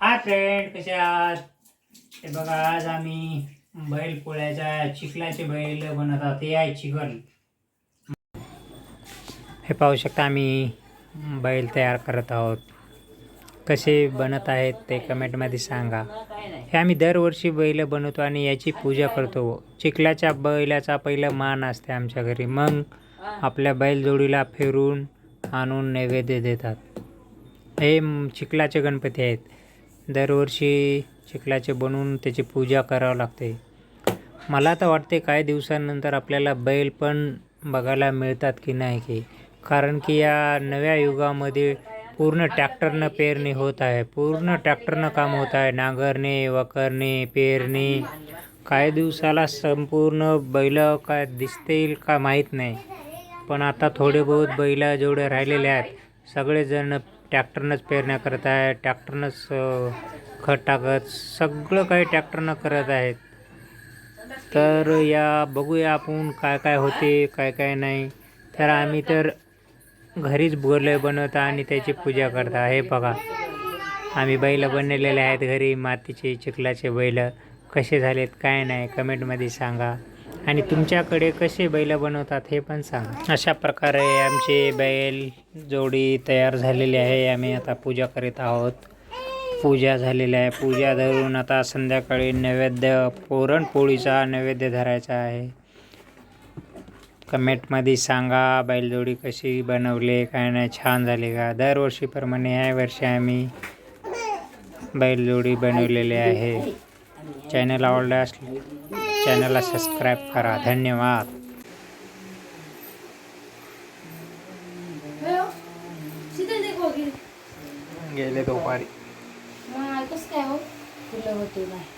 हा फ्रेंड कसे आहात? हे बघा आज आम्ही बैल पोळ्याच्या चिखलाचे बैल बनवत आहोत. हे आहे चिखल हे पाहू शकता आम्ही बैल तयार करत आहोत. कसे बनत आहेत ते कमेंटमध्ये सांगा. हे आम्ही दरवर्षी बैल बनवतो आणि याची पूजा करतो. चिखलाच्या बैलाचा पहिलं मान असते आमच्या घरी. मग आपल्या बैलजोडीला फिरून आणून नैवेद्य देतात. हे चिखलाचे गणपती आहेत. दरवर्षी चिखलाचे बनवून त्याची पूजा करावं लागते. मला तर वाटते काही दिवसांनंतर आपल्याला बैल पण बघायला मिळतात की नाही की? कारण की या नव्या युगामध्ये पूर्ण ट्रॅक्टरनं पेरणी होत आहे. पूर्ण ट्रॅक्टरनं काम होत आहे. नांगरणे वखरणे पेरणी. काही दिवसाला संपूर्ण बैल काय दिसतील का माहीत नाही. पण आता थोडे बहुत बैल जेवढे राहिलेले आहेत सगळेजण टॅक्टरनंच पेरण्या करत आहे टॅक्टरनंच खत टाकत सगळं काही टॅक्टरनं करत आहेत. तर या बघूया आपण काय काय होते काय काय नाही. तर आम्ही तर घरीच बोरले बनवता आणि त्याची पूजा करता हे बघा आम्ही बैल बनवलेले आहेत घरी मातीचे चिखलाचे बैल. कसे झालेत काय नाही कमेंटमध्ये सांगा. आणि तुमच्याकडे कसे बैल बनवतात हे पण सांगा. अशा प्रकारे आमचे बैल जोडी तयार झालेली आहे. आम्ही आता पूजा करीत आहोत. पूजा झालेली आहे. पूजा धरून आता संध्याकाळी नैवेद्य पुरणपोळीचा नैवेद्य धरायचा आहे. कमेंटमध्ये सांगा बैलजोडी कशी बनवली काय नाही छान झाली का? दरवर्षीप्रमाणे या वर्षी आम्ही बैलजोडी बनवलेली आहे. चॅनल आवडल्यास चॅनलला सबस्क्राईब करा। धन्यवाद। गेली दुपारी मग कसं काय हो फुलं होते बाय